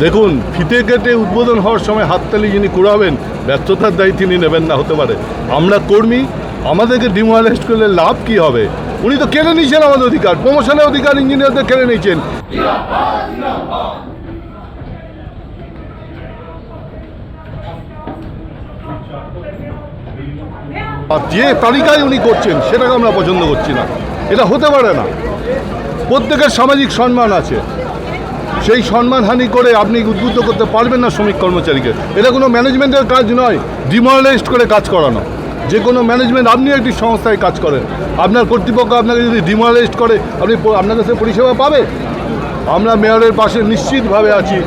দেখুন, ফিতে কেটে উদ্বোধন হওয়ার সময় হাততালি যিনি কুড়াবেন, ব্যর্থতার দায়ী তিনি নেবেন না, হতে পারে। আমরা কর্মী, আমাদেরকে ডিমোয়ালাইজ করলে লাভ কি হবে? উনি তো কেড়ে নিয়েছেন আমাদের অধিকার, প্রমোশনের অধিকার ইঞ্জিনিয়ারদের কেড়ে নিয়েছেন। আর যে তালিকায় উনি করছেন, সেটাকে আমরা পছন্দ করছি না। এটা হতে পারে না। প্রত্যেকের সামাজিক সম্মান আছে। সেই সম্মানহানি করে আপনি উদ্বুদ্ধ করতে পারবেন না শ্রমিক কর্মচারীকে। এটা কোনো ম্যানেজমেন্টের কাজ নয়, ডিমোরালাইজড করে কাজ করানো। যে কোনো ম্যানেজমেন্ট আপনি একটি সংস্থায় কাজ করেন। আপনার কর্তৃপক্ষ আপনাকে যদি ডিমোরালাইজড করে, আপনি আপনার কাছে পরিষেবা পাবে? আমরা মেয়রের পাশে নিশ্চিতভাবে আছি,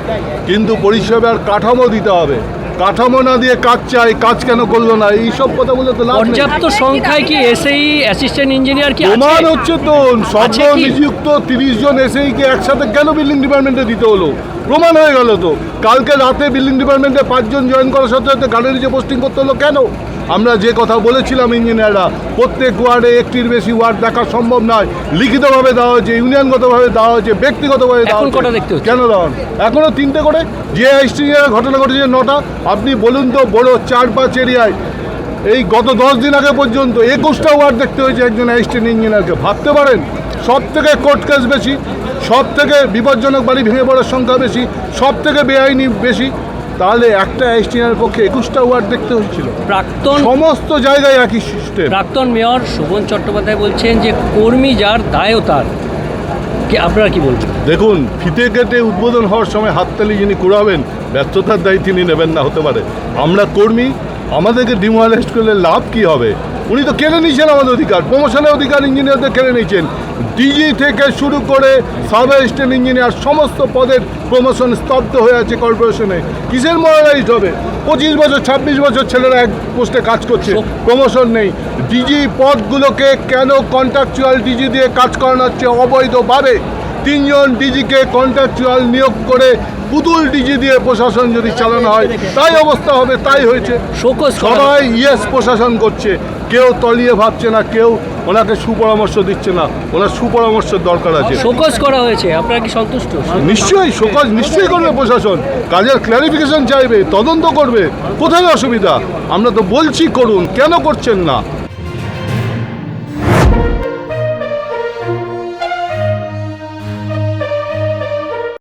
কিন্তু পরিষেবার কাঠামো দিতে হবে। কাঠামো না দিয়ে কাজ চাই কাজ কেন করল না? এইসব কথা বলে তো লাভ পর্যাপ্ত সংখ্যায় কি এসএই অ্যাসিস্ট্যান্ট ইঞ্জিনিয়ার কি প্রমাণ হচ্ছে তো সব নিযুক্ত তিরিশ জন এসেই কে একসাথে কেন বিল্ডিং ডিপার্টমেন্টে দিতে হলো? প্রমাণ হয়ে গেল তো। কালকে রাতে বিল্ডিং ডিপার্টমেন্টে পাঁচজন জয়েন করার সাথে সাথে গাড়ির যে পোস্টিং করতে হলো কেন? আমরা যে কথা বলেছিলাম ইঞ্জিনিয়াররা প্রত্যেক ওয়ার্ডে একটির বেশি ওয়ার্ড দেখা সম্ভব নয়। লিখিতভাবে দেওয়া হয়েছে ইউনিয়নগতভাবে দেওয়া হয়েছে ব্যক্তিগতভাবে দেওয়া হয়েছে? কেন দেওয়া এখনও তিনটে করে। যে এর ঘটনা ঘটেছে নটা। আপনি বলুন তো বড় চার পাঁচ এরিয়ায়। এই গত দশ দিন আগে পর্যন্ত একুশটা ওয়ার্ড দেখতে হয়েছে একজন অ্যাসিস্ট্যান্ট ইঞ্জিনিয়ারকে ভাবতে পারেন সব থেকে কোর্ট কেস বেশি সব থেকে বিপজ্জনক বাড়ি ভেঙে পড়ার সংখ্যা বেশি সব থেকে বেআইনি বেশি। তাহলে একটা এস্টিনার পক্ষে একুশটা ওয়ার্ড দেখতে হচ্ছিল প্রাক্তন সমস্ত জায়গায় একই সিস্টেম প্রাক্তন মেয়র শোভন চট্টোপাধ্যায় বলছেন যে কর্মী যার দায়ও তার। কি আপনারা কি বলছেন দেখুন ফিতে কেটে উদ্বোধন হওয়ার সময় হাততালি যিনি কুড়াবেন ব্যর্থতার দায়ী তিনি নেবেন না হতে পারে। আমরা কর্মী আমাদেরকে ডিমোয়ালাইজ করলে লাভ কি হবে? উনি তো কেড়ে নিয়েছেন আমাদের অধিকার। প্রমোশনের অধিকার ইঞ্জিনিয়ারদের কেড়ে নিয়েছেন। ডিজি থেকে শুরু করে সাব অ্যাসিস্ট্যান্ট ইঞ্জিনিয়ার সমস্ত পদের প্রমোশন স্তব্ধ হয়ে আছে কর্পোরেশনে। কিসের মরালাইজড হবে? পঁচিশ বছর, ছাব্বিশ বছর ছেলেরা এক পোস্টে কাজ করছে, প্রমোশন নেই। ডিজি পদগুলোকে কেন কন্ট্রাকচুয়াল ডিজি দিয়ে কাজ করানো হচ্ছে অবৈধভাবে? তিনজন ডিজিকে কন্ট্রাকচুয়াল নিয়োগ করে পুতুল ডিজি দিয়ে প্রশাসন যদি চালানো হয় তাই অবস্থা হবে তাই হয়েছে। সবাই ইয়েস প্রশাসন করছে। কেউ তলিয়ে ভাবছে না কেউ ওনাকে সুপরামর্শ দিচ্ছে না ওনার সুপরামর্শের দরকার আছে। শোকজ করা হয়েছে আপনারা কি সন্তুষ্ট? নিশ্চয়ই শোকজ নিশ্চয়ই করবে প্রশাসন। কাজের ক্ল্যারিফিকেশন চাইবে তদন্ত করবে। কোথায় অসুবিধা? আমরা তো বলছি করুন কেন করছেন না?